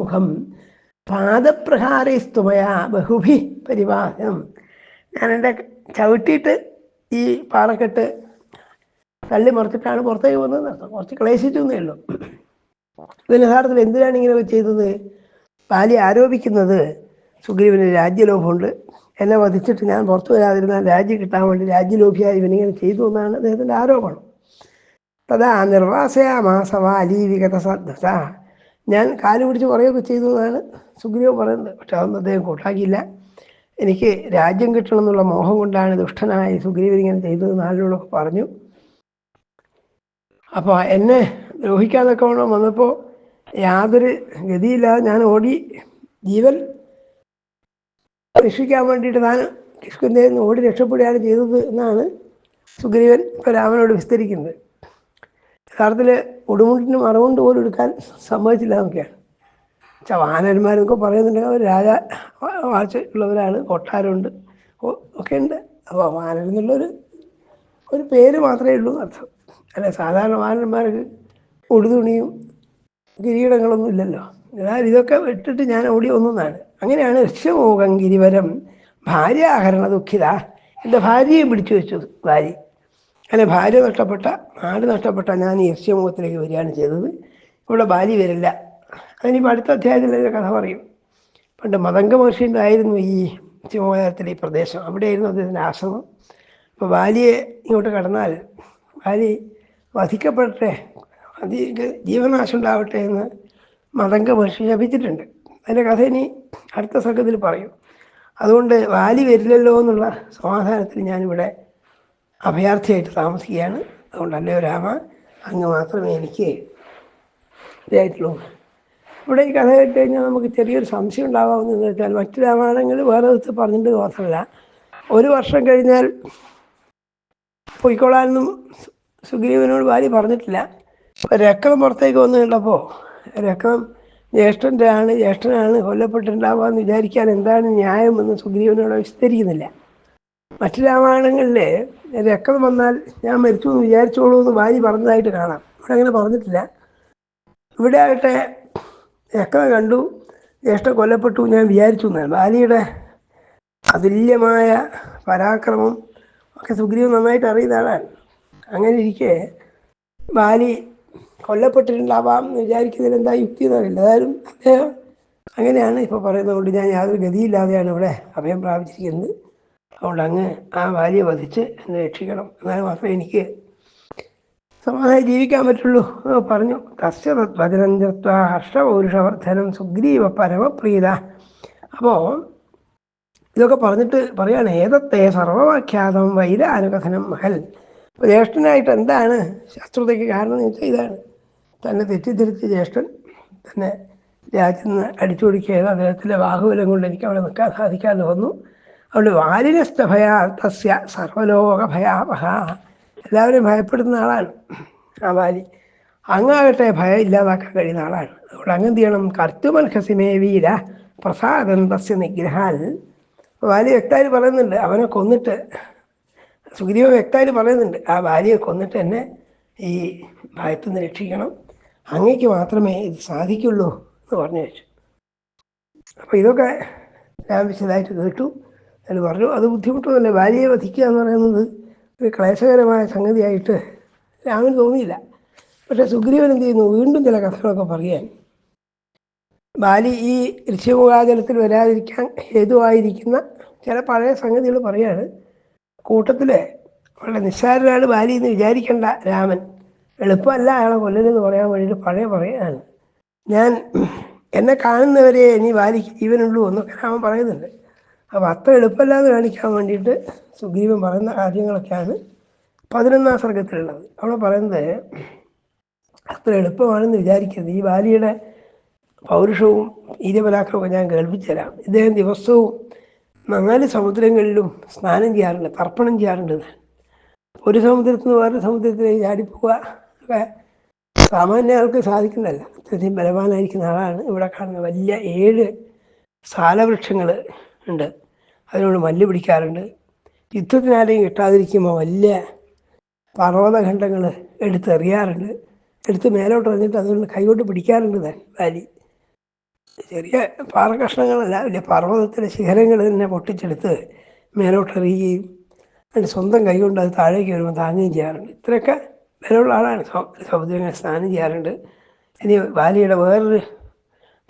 മുഖം പാദപ്രഹാരസ്തുമയ ബഹുഭി പരിവാഹനം ഞാൻ എന്റെ ചവിട്ടിയിട്ട് ഈ പാറക്കെട്ട് തള്ളി മറിച്ചിട്ടാണ് പുറത്തേക്ക് പോകുന്നത് അർത്ഥം. കുറച്ച് ക്ലേശിച്ചെന്നേ ഉള്ളൂ. ഇതിന് യഥാർത്ഥത്തിൽ എന്തിനാണ് ഇങ്ങനെ ചെയ്തത്? ബാലി ആരോപിക്കുന്നത് സുഗ്രീവന് രാജ്യലോഭമുണ്ട്. എന്നെ വധിച്ചിട്ട് ഞാൻ പുറത്തു വരാതിരുന്നാൽ രാജ്യം കിട്ടാൻ വേണ്ടി രാജ്യലോഭിയായി ഇവനിങ്ങനെ ചെയ്തു എന്നാണ് അദ്ദേഹത്തിന്റെ ആരോപണം. തഥാ നിർവാസയാമാസവാലി അലീവികത സദ്ദസ ഞാൻ കാൽ പിടിച്ച് കുറേയൊക്കെ ചെയ്തു എന്നാണ് സുഗ്രീവ് പറയുന്നത്. പക്ഷെ അതൊന്നും അദ്ദേഹം കൂട്ടാക്കിയില്ല. എനിക്ക് രാജ്യം കിട്ടണം എന്നുള്ള മോഹം കൊണ്ടാണ് ദുഷ്ടനായ സുഗ്രീവൻ ഇങ്ങനെ ചെയ്തത് നാളിലൂടെ പറഞ്ഞു. അപ്പോൾ എന്നെ ദ്രോഹിക്കാതൊക്കെ വേണം വന്നപ്പോൾ യാതൊരു ഗതിയില്ലാതെ ഞാൻ ഓടി ജീവൻ രക്ഷിക്കാൻ വേണ്ടിയിട്ട് താൻ കിഷ്കുന്തയിൽ നിന്ന് ഓടി രക്ഷപ്പെടുകയാണ് ചെയ്തത് എന്നാണ് സുഗ്രീവൻ ഇപ്പോൾ രാമനോട് വിസ്തരിക്കുന്നത്. യഥാർത്ഥത്തിൽ ഉടുമുണ്ടിന് മറവുകൊണ്ട് പോലും എടുക്കാൻ സമ്മതിച്ചില്ല എന്നൊക്കെയാണ്. വെച്ചാൽ വാനന്മാരൊക്കെ പറയുന്നുണ്ടെങ്കിൽ അവർ രാജ വാഴ്ച ഉള്ളവരാണ് കൊട്ടാരമുണ്ട് ഒക്കെ ഉണ്ട് അപ്പോൾ വാനൻ എന്നുള്ളൊരു ഒരു പേര് മാത്രമേ ഉള്ളൂ അർത്ഥം. അല്ല സാധാരണ വാനന്മാർക്ക് ഉടുതുണിയും കിരീടങ്ങളൊന്നും ഇല്ലല്ലോ. എന്നാൽ ഇതൊക്കെ വിട്ടിട്ട് ഞാൻ ഓടി ഒന്നാണ് അങ്ങനെയാണ് ഋഷ്യമൂഖം ഗിരിവരം ഭാര്യ ആഹരണ ദുഃഖിത എന്റെ ഭാര്യയെ പിടിച്ചു വെച്ചു ഭാര്യ. അങ്ങനെ ഭാര്യ നഷ്ടപ്പെട്ട നാട് നഷ്ടപ്പെട്ട ഞാൻ ഈ ഋഷ്യമുഖത്തിലേക്ക് വരികയാണ് ചെയ്തത്. ഇവിടെ ഭാര്യ വരില്ല. അതിനിപ്പോൾ അടുത്ത അധ്യായത്തിൽ അതിന്റെ കഥ പറയും. പണ്ട് മതംഗ മഹർഷിന്റെ ആയിരുന്നു ഈ ശിവമോചനത്തിലെ ഈ പ്രദേശം. അവിടെയായിരുന്നു അദ്ദേഹത്തിന്റെ ആശ്രമം. അപ്പോൾ ബാലിയെ ഇങ്ങോട്ട് കടന്നാൽ ബാലി വധിക്കപ്പെടട്ടെ അധിക ജീവനാശം ഉണ്ടാവട്ടെ എന്ന് മതംഗ മഹർഷി ശപിച്ചിട്ടുണ്ട്. അതിന്റെ കഥ ഇനി അടുത്ത സംഘത്തിൽ പറയും. അതുകൊണ്ട് വാലി വരില്ലല്ലോ എന്നുള്ള സമാധാനത്തിൽ ഞാനിവിടെ അഭയാർത്ഥിയായിട്ട് താമസിക്കുകയാണ്. അതുകൊണ്ട് അല്ലയോ രാമ അങ്ങ് മാത്രമേ എനിക്ക് ഇതായിട്ടുള്ളൂ. ഇവിടെ ഈ കഥ കേട്ട് കഴിഞ്ഞാൽ നമുക്ക് ചെറിയൊരു സംശയം ഉണ്ടാകാമെന്ന് വെച്ചാൽ മറ്റു രാമായണങ്ങൾ വേറെ വിധത്തിൽ പറഞ്ഞിട്ട് മാത്രമല്ല. ഒരു വർഷം കഴിഞ്ഞാൽ പൊയ്ക്കോളാനൊന്നും സുഗ്രീവനോട് ഭാര്യ പറഞ്ഞിട്ടില്ല. രക്തം പുറത്തേക്ക് വന്നു കണ്ടപ്പോൾ രക്തം ജ്യേഷ്ഠന്റെ ആണ് ജ്യേഷ്ഠനാണ് കൊല്ലപ്പെട്ടിട്ടുണ്ടാവുക എന്ന് വിചാരിക്കാൻ എന്താണ് ന്യായമെന്ന് സുഗ്രീവനോട് വിസ്തരിക്കുന്നില്ല മറ്റു രാമായണങ്ങളിൽ രക്തം വന്നാൽ ഞാൻ മരിച്ചു എന്ന് വിചാരിച്ചോളൂ എന്ന് ഭാര്യ പറഞ്ഞതായിട്ട് കാണാം. ഇവിടെ അങ്ങനെ പറഞ്ഞിട്ടില്ല. ഇവിടെ ആകട്ടെ രക്തം കണ്ടു ജ്യേഷ്ഠ കൊല്ലപ്പെട്ടു ഞാൻ വിചാരിച്ചു. എന്നാണ് ഭാര്യയുടെ അതുല്യമായ പരാക്രമം ഒക്കെ സുഗ്രീവൻ നന്നായിട്ട് അറിയുന്ന ആളാണ് അങ്ങനെ ഇരിക്കെ ബാലി കൊല്ലപ്പെട്ടിട്ടുണ്ടാവാം എന്ന് വിചാരിക്കുന്നതിൽ എന്താ യുക്തി എന്നറിയില്ല. ഏതായാലും അദ്ദേഹം അങ്ങനെയാണ് ഇപ്പോൾ പറയുന്നത് കൊണ്ട് ഞാൻ യാതൊരു ഗതിയില്ലാതെയാണ് ഇവിടെ അഭയം പ്രാപിച്ചിരിക്കുന്നത്. അതുകൊണ്ട് അങ്ങ് ആ വാല്യെ വധിച്ച് എന്നെ രക്ഷിക്കണം. എന്നാൽ മാത്രമേ എനിക്ക് സമാധാനം ജീവിക്കാൻ പറ്റുള്ളൂ എന്ന് പറഞ്ഞു. തസ്യ തദ്വചനം ചത്വ ഹർഷപൗരുഷവർദ്ധനം സുഗ്രീവ പരമപ്രീത അപ്പോൾ ഇതൊക്കെ പറഞ്ഞിട്ട് പറയാണ് ഏതത്തെ സർവവാഖ്യാതം വൈരാനുകഥനം മഹൽ? അപ്പോൾ ജ്യേഷ്ഠനായിട്ട് എന്താണ് ശത്രുതയ്ക്ക് കാരണം എന്ന് വെച്ചാൽ ഇതാണ്. തന്നെ തെറ്റിദ്ധരിച്ച ജ്യേഷ്ഠൻ തന്നെ രാജ്യത്ത് നിന്ന് അടിച്ചോടിക്കുക അദ്ദേഹത്തിന്റെ ബാഹുബലം കൊണ്ട് എനിക്ക് അവിടെ നിൽക്കാൻ സാധിക്കാതെ വന്നു. അതുകൊണ്ട് വാലിനസ്ഥഭയാ തസ്യ സർവലോക ഭയാവഹ എല്ലാവരും ഭയപ്പെടുന്ന ആളാണ് ആ വാലി. അങ്ങാകട്ടെ ഭയം ഇല്ലാതാക്കാൻ കഴിയുന്ന ആളാണ്. അതുകൊണ്ട് അങ്ങ് എന്ത് ചെയ്യണം? കർത്തുമൽഹസിമേ വീര പ്രസാദൻ തസ്യ നിഗ്രഹാൽ. വാലി വ്യക്തമായിട്ട് പറയുന്നുണ്ട് അവനെ കൊന്നിട്ട്. സുഗ്രീവ വ്യക്തമായിട്ട് പറയുന്നുണ്ട് ആ വാലിയെ കൊന്നിട്ട് എന്നെ ഈ ഭയത്തിൽ നിന്ന് രക്ഷിക്കണം. അങ്ങേക്ക് മാത്രമേ ഇത് സാധിക്കുള്ളൂ എന്ന് പറഞ്ഞു വെച്ചു. അപ്പോൾ ഇതൊക്കെ ഞാൻ വിശദമായിട്ട് കേട്ടു. എന്ന് പറഞ്ഞു. അത് ബുദ്ധിമുട്ടൊന്നുമില്ല. ഭാര്യയെ വധിക്കുക എന്ന് പറയുന്നത് ഒരു ക്ലേശകരമായ സംഗതിയായിട്ട് രാമന് തോന്നിയില്ല. പക്ഷെ സുഗ്രീവൻ എന്ത് ചെയ്യുന്നു? വീണ്ടും ചില കഥകളൊക്കെ പറയാൻ. ബാലി ഈ ഋഷ്യമുഖാചലത്തിൽ വരാതിരിക്കാൻ ഹേതുവായിരിക്കുന്ന ചില പഴയ സംഗതികൾ പറയാണ്. കൂട്ടത്തിൽ വളരെ നിസ്സാരനാണ് ബാലി എന്ന് വിചാരിക്കേണ്ട രാമൻ. എളുപ്പമല്ല അയാളെ കൊല്ലലെന്ന് പറയാൻ വേണ്ടിയിട്ട് പഴയ പറയാണ്. ഞാൻ എന്നെ കാണുന്നവരെ ഇനി ബാലിക്ക് ജീവനുള്ളൂ എന്നൊക്കെ രാമൻ പറയുന്നുണ്ട്. അപ്പോൾ അത്ര എളുപ്പമല്ലാതെ കാണിക്കാൻ വേണ്ടിയിട്ട് സുഗ്രീവൻ പറയുന്ന കാര്യങ്ങളൊക്കെയാണ് പതിനൊന്നാം സർഗത്തിലുള്ളത്. അവിടെ പറയുന്നത് അത്ര എളുപ്പമാണെന്ന് വിചാരിക്കരുത്. ഈ ബാലിയുടെ പൗരുഷവും ഈരപരാക്രമവും ഞാൻ കേൾപ്പിച്ചുതരാം. ഇദ്ദേഹം ദിവസവും നാല് സമുദ്രങ്ങളിലും സ്നാനം ചെയ്യാറുണ്ട് തർപ്പണം ചെയ്യാറുണ്ട്. ഒരു സമുദ്രത്തിൽ നിന്ന് വേറൊരു സമുദ്രത്തിലേക്ക് ചാടിപ്പോവുക ഒക്കെ സാമാന്യ സാധിക്കുന്നതല്ല. അത്രയും ബലവാനായിരിക്കുന്ന ആളാണ്. ഇവിടെ കാണുന്ന വലിയ ഏഴ് സാലവൃക്ഷങ്ങൾ ഉണ്ട്. അതിനോട് മല്ല് പിടിക്കാറുണ്ട്. യുദ്ധത്തിനാരെയും കിട്ടാതിരിക്കുമ്പോൾ വലിയ പർവതഖണ്ഡങ്ങൾ എടുത്തെറിയാറുണ്ട്. എടുത്ത് മേലോട്ട് എറിഞ്ഞിട്ട് അതുകൊണ്ട് കൈകൊണ്ട് പിടിക്കാറുണ്ട് താൻ വാലി. ചെറിയ പാറകഷ്ണങ്ങളല്ല വലിയ പർവതത്തിലെ ശിഖരങ്ങൾ തന്നെ പൊട്ടിച്ചെടുത്ത് മേലോട്ട് എറിയുകയും അതിന്റെ സ്വന്തം കൈകൊണ്ട് അത് താഴേക്ക് വരുമ്പോൾ താങ്ങുകയും ചെയ്യാറുണ്ട്. ഇത്രയൊക്കെ വിലയുള്ള ആളാണ്. സമുദ്രങ്ങൾ സ്നാനം ചെയ്യാറുണ്ട്. ഇനി വാലിയുടെ വേറൊരു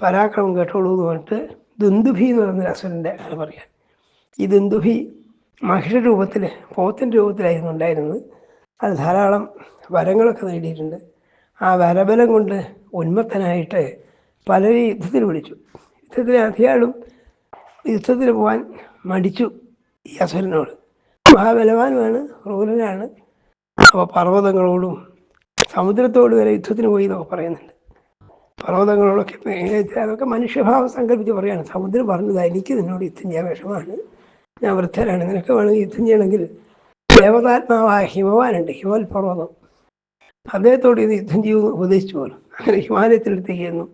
പരാക്രമം കേട്ടോളൂ എന്ന് പറഞ്ഞിട്ട് ദുന്ദുഭി എന്ന് പറയുന്ന അസുരന്റെ അത് പറയാം ഈ ദുന്ദുഹി മഹിഷ രൂപത്തിൽ പോത്തിന്റെ രൂപത്തിലായിരുന്നു ഉണ്ടായിരുന്നത്. അത് ധാരാളം വരങ്ങളൊക്കെ നേടിയിട്ടുണ്ട്. ആ വരബലം കൊണ്ട് ഉന്മത്തനായിട്ട് പലരെയും യുദ്ധത്തിൽ വിളിച്ചു. യുദ്ധത്തിൽ അധികാളും യുദ്ധത്തിൽ പോകാൻ മടിച്ചു ഈ അസുരനോട്. മഹാബലവാനുമാണ് ക്രൂരനാണ്. അപ്പോൾ പർവതങ്ങളോടും സമുദ്രത്തോട് വരെ യുദ്ധത്തിന് പോയി എന്നൊക്കെ പറയുന്നുണ്ട്. പർവതങ്ങളോടൊക്കെ അതൊക്കെ മനുഷ്യഭാവം സങ്കല്പിച്ച് പറയാണ്. സമുദ്രം പറഞ്ഞത് എനിക്ക് നിന്നോട് യുദ്ധം ചെയ്യാൻ വിഷമമാണ്. ഞാൻ വൃദ്ധരാണ് നിനക്ക് വേണമെങ്കിൽ യുദ്ധം ചെയ്യണമെങ്കിൽ ദേവതാത്മാവായ ഹിമവാനുണ്ട് ഹിമൽ പർവതം അദ്ദേഹത്തോട് ഇത് യുദ്ധം ചെയ്യുമെന്ന് ഉപദേശിച്ചു പോലും. അങ്ങനെ ഹിമാലയത്തിലെടുത്തേക്ക് ചെന്നു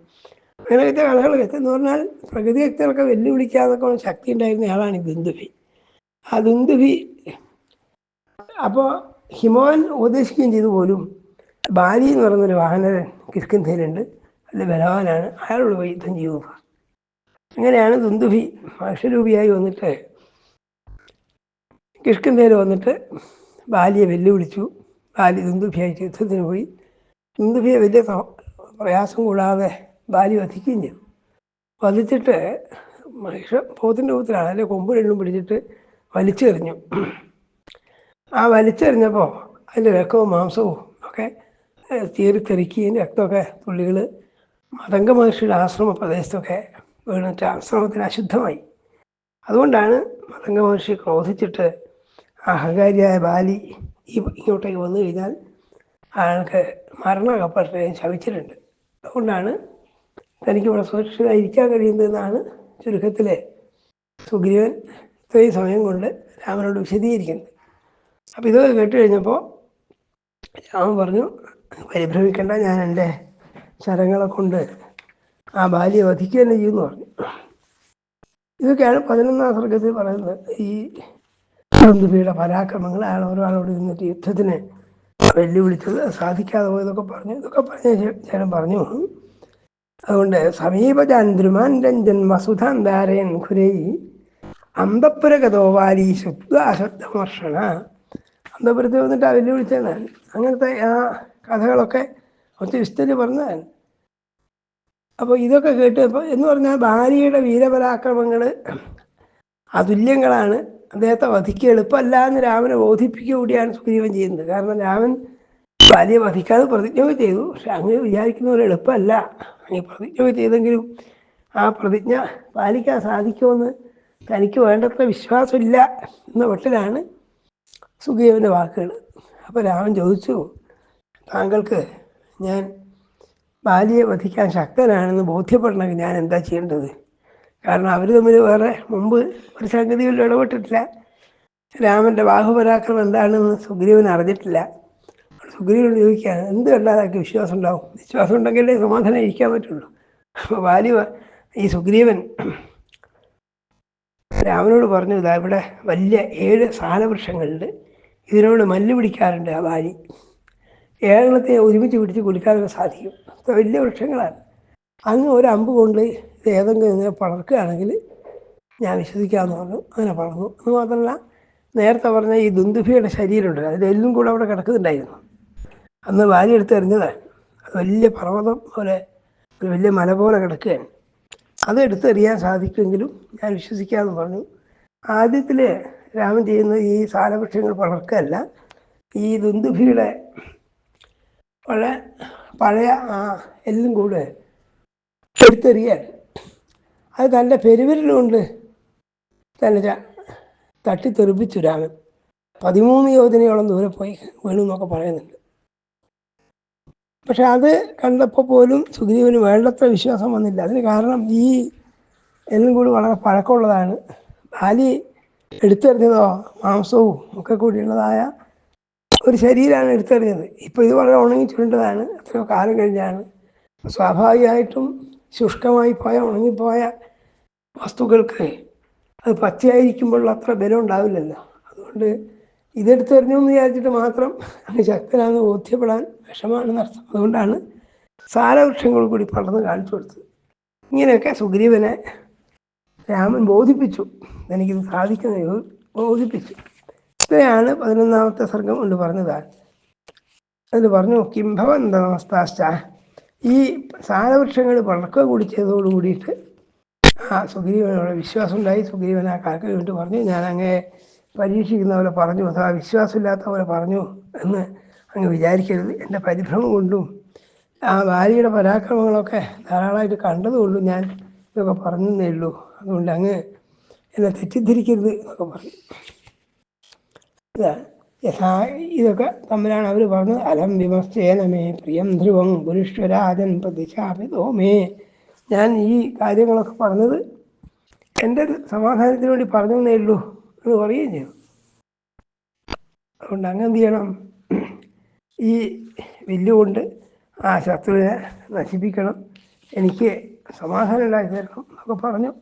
അങ്ങനെയൊക്കെ കഥകളൊക്കെ എന്ന് പറഞ്ഞാൽ പ്രകൃതി വ്യക്തികളൊക്കെ വെല്ലുവിളിക്കാതൊക്കെ ശക്തി ഉണ്ടായിരുന്ന ആളാണ് ഈ ദുന്ദുഭി ആ ദുന്ദുഭി അപ്പോൾ ഹിമവാൻ ഉപദേശിക്കുകയും ചെയ്തു പോലും. ബാലി എന്ന് പറയുന്നൊരു വാഹനരൻ കിഷ്കിന്ധയിലുണ്ട്. അത് ബലവാനാണ്. അയാളോട് പോയി യുദ്ധം ചെയ്തു അങ്ങനെയാണ് ദുന്ദുഭി മനുഷ്യരൂപിയായി വന്നിട്ട് കിഷ്കിന്ധയിൽ വന്നിട്ട് ബാലിയെ വെല്ലുവിളിച്ചു. ബാലി ദുന്ദുഭിയായിട്ട് യുദ്ധത്തിന് പോയി. ദുന്ദുഭിയെ വലിയ പ്രയാസം കൂടാതെ ബാലി വധിക്കുകയും ചെയ്തു. വധിച്ചിട്ട് മനുഷ്യ പോത്തിന്റെ രൂപത്തിലാണ് അതിന്റെ കൊമ്പ് രണ്ടും പിടിച്ചിട്ട് വലിച്ചെറിഞ്ഞു. ആ വലിച്ചെറിഞ്ഞപ്പോൾ അതിന്റെ രക്തവും മാംസവും ഒക്കെ തീരിത്തെറിക്കുകയും രക്തമൊക്കെ തുള്ളികൾ മതംഗ മഹർഷിയുടെ ആശ്രമ പ്രദേശത്തൊക്കെ വീണിട്ട് ആശ്രമത്തിന് അശുദ്ധമായി അതുകൊണ്ടാണ് മതംഗ മഹർഷി ക്രോധിച്ചിട്ട് അഹങ്കാരിയായ ബാലി ഈ ഇങ്ങോട്ടേക്ക് വന്നു കഴിഞ്ഞാൽ അയാൾക്ക് മരണകപ്പെട്ടെ ശവിച്ചിട്ടുണ്ട്. അതുകൊണ്ടാണ് തനിക്കിവിടെ സുരക്ഷിതായിരിക്കാൻ കഴിയുന്നതെന്നാണ് ചുരുക്കത്തിലെ സുഗ്രീവൻ ഇത്രയും സമയം കൊണ്ട് രാമനോട് വിശദീകരിക്കുന്നത്. അപ്പോൾ ഇതൊക്കെ കേട്ട് കഴിഞ്ഞപ്പോൾ രാമൻ പറഞ്ഞു പരിഭ്രമിക്കേണ്ട ഞാൻ എന്റെ ശരങ്ങളെ കൊണ്ട് ആ ബാല്യെ വധിക്കുക തന്നെ ചെയ്യുമെന്ന് പറഞ്ഞു. ഇതൊക്കെയാണ് പതിനൊന്നാം സർഗത്തിൽ പറയുന്നത്. ഈ ബന്ധുബിയുടെ പരാക്രമങ്ങൾ അയാൾ ഒരാളോട് നിന്നിട്ട് യുദ്ധത്തിന് വെല്ലുവിളിച്ചത് സാധിക്കാതെ പോയതൊക്കെ പറഞ്ഞു ഇതൊക്കെ പറഞ്ഞ ഞാൻ പറഞ്ഞു. അതുകൊണ്ട് സമീപജാൻ ദ്രുമാൻ രഞ്ജൻ വസുധാൻ ധാരയൻ ഖുരൈ അന്തപുരഗതോവാലി ശുദ്ധ അശബ്ദമർഷണ അന്തപുരത്തിൽ വന്നിട്ട് ആ വെല്ലുവിളിച്ചാണ് അങ്ങനത്തെ ആ കഥകളൊക്കെ ഒത്തിരി വിസ്തരി പറഞ്ഞാൽ. അപ്പോൾ ഇതൊക്കെ കേട്ട് എന്ന് പറഞ്ഞാൽ ഭാര്യയുടെ വീരപരാക്രമങ്ങൾ അതുല്യങ്ങളാണ്. അദ്ദേഹത്തെ വധിക്കുക എളുപ്പമല്ല എന്ന് രാമനെ ബോധിപ്പിക്കുക കൂടിയാണ് സുഗ്രീവൻ ചെയ്യുന്നത്. കാരണം രാമൻ ഭാര്യയെ വധിക്കാതെ പ്രതിജ്ഞ ചെയ്തു. പക്ഷെ അങ്ങനെ വിചാരിക്കുന്ന പോലെ എളുപ്പമല്ല. അങ്ങനെ പ്രതിജ്ഞ ചെയ്തെങ്കിലും ആ പ്രതിജ്ഞ പാലിക്കാൻ സാധിക്കുമെന്ന് തനിക്ക് വേണ്ടത്ര വിശ്വാസമില്ല എന്ന മട്ടിലാണ് സുഗ്രീവന്റെ വാക്കുകൾ അപ്പോൾ രാമൻ ചോദിച്ചു താങ്കൾക്ക് ഞാൻ ബാലിയെ വധിക്കാൻ ശക്തനാണെന്ന് ബോധ്യപ്പെടണമെങ്കിൽ ഞാൻ എന്താ ചെയ്യേണ്ടത്? കാരണം അവർ തമ്മിൽ വേറെ മുമ്പ് ഒരു സംഗതികളിൽ ഇടപെട്ടിട്ടില്ല. രാമന്റെ ബാഹുപരാക്രമം എന്താണെന്ന് സുഗ്രീവൻ അറിഞ്ഞിട്ടില്ല. സുഗ്രീവനോട് ചോദിക്കുകയാണ് എന്ത് കണ്ടാതാക്കി വിശ്വാസം ഉണ്ടാവും വിശ്വാസം ഉണ്ടെങ്കിലേ സമാധാനം ഇരിക്കാൻ പറ്റുള്ളൂ. അപ്പോൾ ബാലി ഈ സുഗ്രീവൻ രാമനോട് പറഞ്ഞു ഇതാ ഇവിടെ വലിയ ഏഴ് സാലവൃക്ഷങ്ങളുണ്ട്. ഇതിനോട് മല്ല് പിടിക്കാറുണ്ട് ആ ബാലി. ഏഴെണ്ണത്തെ ഒരുമിച്ച് പിടിച്ച് കുടിക്കാനൊക്കെ സാധിക്കും. വലിയ വൃക്ഷങ്ങളാണ്. അങ്ങ് ഒരു അമ്പ് കൊണ്ട് ഇത് ഏതെങ്കിലും ഇതിനെ പടർക്കുകയാണെങ്കിൽ ഞാൻ വിശ്വസിക്കാമെന്ന് പറഞ്ഞു. അങ്ങനെ പടർന്നു. എന്ന് മാത്രമല്ല നേരത്തെ പറഞ്ഞ ഈ ദുന്ദുഭിയുടെ ശരീരമുണ്ട്. അതിന്റെ എല്ലും കൂടെ അവിടെ കിടക്കുന്നുണ്ടായിരുന്നു. അന്ന് വാരി എടുത്ത് എറിഞ്ഞത്. അത് വലിയ പർവതം പോലെ ഒരു വലിയ മല പോലെ കിടക്കുകയാണ്. അത് എടുത്തെറിയാൻ സാധിക്കുമെങ്കിലും ഞാൻ വിശ്വസിക്കാമെന്ന് പറഞ്ഞു. ആദ്യത്തിൽ രാമൻ ചെയ്യുന്ന ഈ സാലവൃക്ഷങ്ങൾ പടർക്കല്ല ഈ ദുന്ദുഭിയുടെ പഴയ പഴയ ആ എല്ലും കൂടെ എടുത്തെറിയാൻ അത് തന്റെ പെരുവിരലുകൊണ്ട് തന്നെ തട്ടിത്തെറിപ്പിച്ചു രാമൻ പതിമൂന്ന് യോജനയോളം ദൂരെ പോയി വീണു എന്നൊക്കെ പറയുന്നുണ്ട്. പക്ഷെ അത് കണ്ടപ്പോൾ പോലും സുഗ്രീവന് വേണ്ടത്ര വിശ്വാസം വന്നില്ല. അതിന് കാരണം ഈ എല്ലാം കൂടി വളരെ പഴക്കമുള്ളതാണ്. ബാലി എടുത്തെറിഞ്ഞതോ മാംസവും ഒക്കെ കൂടിയുള്ളതായ ഒരു ശരീരമാണ് എടുത്തെറിഞ്ഞത്. ഇപ്പോൾ ഇത് വളരെ ഉണങ്ങി ചുരുണ്ടതാണ്. എത്രയോ കാലം കഴിഞ്ഞാണ്. സ്വാഭാവികമായിട്ടും ശുഷ്കമായി പോയ ഉണങ്ങിപ്പോയ വസ്തുക്കൾക്ക് അത് പച്ചയായിരിക്കുമ്പോൾ അത്ര ബലം ഉണ്ടാവില്ലല്ലോ. അതുകൊണ്ട് ഇതെടുത്ത് എന്ന് വിചാരിച്ചിട്ട് മാത്രം അങ്ങ് ശക്തനാണെന്ന് ബോധ്യപ്പെടാൻ വിഷമാണെന്ന് അർത്ഥം അതുകൊണ്ടാണ് സാരവൃക്ഷങ്ങൾ കൂടി പടർന്ന് കാണിച്ചു കൊടുത്തത്. ഇങ്ങനെയൊക്കെ സുഗ്രീവനെ രാമൻ ബോധിപ്പിച്ചു. എനിക്കിത് സാധിക്കുന്ന ബോധിപ്പിച്ചു. ഇത്രയാണ് പതിനൊന്നാമത്തെ സർഗം കൊണ്ട് പറഞ്ഞതാണ്. അതിൽ പറഞ്ഞു കിംഭവന്തമസ്താശ്ച ഈ സാരവൃക്ഷങ്ങൾ വളർക്കുക കൂടി ചെയ്തതോട് കൂടിയിട്ട് ആ സുഗ്രീവനോട് വിശ്വാസം ഉണ്ടായി സുഗ്രീവൻ ആ കാക്ക വീട്ട് പറഞ്ഞു ഞാൻ അങ്ങേ പരീക്ഷിക്കുന്ന പോലെ പറഞ്ഞു അഥവാ വിശ്വാസമില്ലാത്ത പോലെ പറഞ്ഞു എന്ന് അങ്ങ് വിചാരിക്കരുത്. എന്റെ പരിഭ്രമം കൊണ്ടും ആ ഭാര്യയുടെ പരാക്രമങ്ങളൊക്കെ ധാരാളമായിട്ട് കണ്ടതുകൊണ്ടും ഞാൻ ഇതൊക്കെ പറഞ്ഞേ ഉള്ളൂ. അതുകൊണ്ട് അങ്ങ് എന്നെ തെറ്റിദ്ധരിക്കരുത് എന്നൊക്കെ പറഞ്ഞു. ഇതാണ് യഥാ ഇതൊക്കെ തമ്മിലാണ് അവർ പറഞ്ഞത്. അലം വിമസ്തേനമേ പ്രിയം ധ്രുവം പുരുഷ്വരാജൻ പ്രതിശാപിതോ മേ. ഞാൻ ഈ കാര്യങ്ങളൊക്കെ പറഞ്ഞത് എന്റെ സമാധാനത്തിന് വേണ്ടി പറഞ്ഞേ ഉള്ളൂ എന്ന് പറയുകയും ചെയ്തു. അതുകൊണ്ട് അങ്ങനെ എന്ത് ചെയ്യണം? ഈ വില്ലുകൊണ്ട് ആ ശത്രുവിനെ നശിപ്പിക്കണം. എനിക്ക് സമാധാനം ഉണ്ടാക്കി തരണം എന്നൊക്കെ പറഞ്ഞു.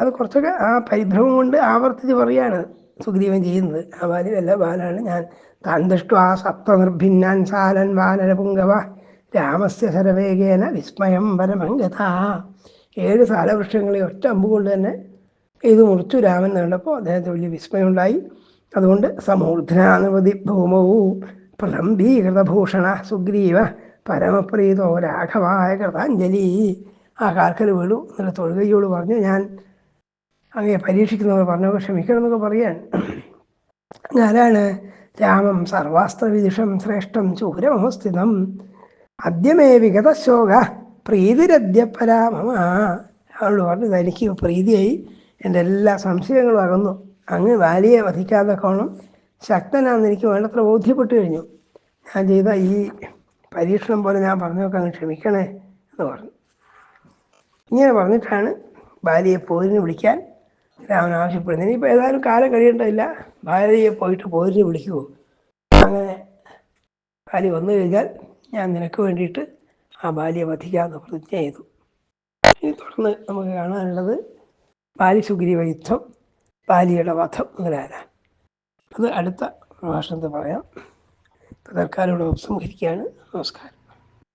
അത് കുറച്ചൊക്കെ ആ പരിഭ്രമം കൊണ്ട് ആവർത്തിച്ച് പറയാണ് സുഗ്രീവൻ ചെയ്യുന്നത് ആ ബാല്യമല്ല ബാലാണ് ഞാൻ. താൻ ആ സപ്തനിർഭിന്നാൻ സാലൻ വാനരപുങ്കവ. രാമസ്യ ശരവേഗേന വിസ്മയം പരമംഗത. ഏഴ് സാലവൃക്ഷങ്ങളെ ഒറ്റ അമ്പുകൊണ്ട് തന്നെ ഇത് മുറിച്ചു രാമൻ കണ്ടപ്പോൾ അദ്ദേഹത്തിന് വലിയ വിസ്മയമുണ്ടായി. അതുകൊണ്ട് സമൂർധനാനുമതി ഭൂമവും പ്രലംബീകൃതഭൂഷണ സുഗ്രീവ. പരമപ്രീതോ രാഘവായ കൃതാഞ്ജലി. ആ കാൽക്കൽ വീണു. എന്നിട്ട് തൊഴുകയോട് പറഞ്ഞു ഞാൻ അങ്ങനെ പരീക്ഷിക്കുന്നവർ പറഞ്ഞു ക്ഷമിക്കണം എന്നൊക്കെ പറയാൻ ആരാണ്? രാമം സർവാസ്ത്രവിദുഷം ശ്രേഷ്ഠം ചൂരമസ്ഥിതം അദ്യമേ വിഗതശോക പ്രീതിരദ്യ പരാമമ അവളോട് പറഞ്ഞു തനിക്ക് പ്രീതിയായി എന്റെ എല്ലാ സംശയങ്ങളും അകന്നു. അങ്ങ് വാലിയെ വധിക്കാതെ കോണം ശക്തനാണെന്ന് എനിക്ക് വേണ്ടത്ര ബോധ്യപ്പെട്ടു കഴിഞ്ഞു. ഞാൻ ചെയ്ത ഈ പരീക്ഷണം പോലെ ഞാൻ പറഞ്ഞൊക്കെ അങ്ങ് ക്ഷമിക്കണേ എന്ന് പറഞ്ഞു. ഇങ്ങനെ പറഞ്ഞിട്ടാണ് ഭാര്യയെ പോരിന് വിളിക്കാൻ രാമൻ ആവശ്യപ്പെടുന്നത് ഇനിയിപ്പോൾ ഏതായാലും കാലം കഴിയേണ്ടതില്ല. ഭാര്യയെ പോയിട്ട് പോരിന് വിളിക്കുമോ അങ്ങനെ ഭാര്യ വന്നു കഴിഞ്ഞാൽ ഞാൻ നിനക്ക് വേണ്ടിയിട്ട് ആ ബാല്യെ വധിക്കാമെന്ന് പ്രതിജ്ഞ ചെയ്തു. ഇനി തുടർന്ന് നമുക്ക് കാണാനുള്ളത് ബാലി സുഗ്രീവ യുദ്ധം ബാലിയുടെ വധം മുതലായ അത് അടുത്ത പ്രഭാഷണത്തിൽ പറയാം. തൽക്കാലം ഇവിടെ ഉപസംഹരിക്കുകയാണ്. നമസ്കാരം.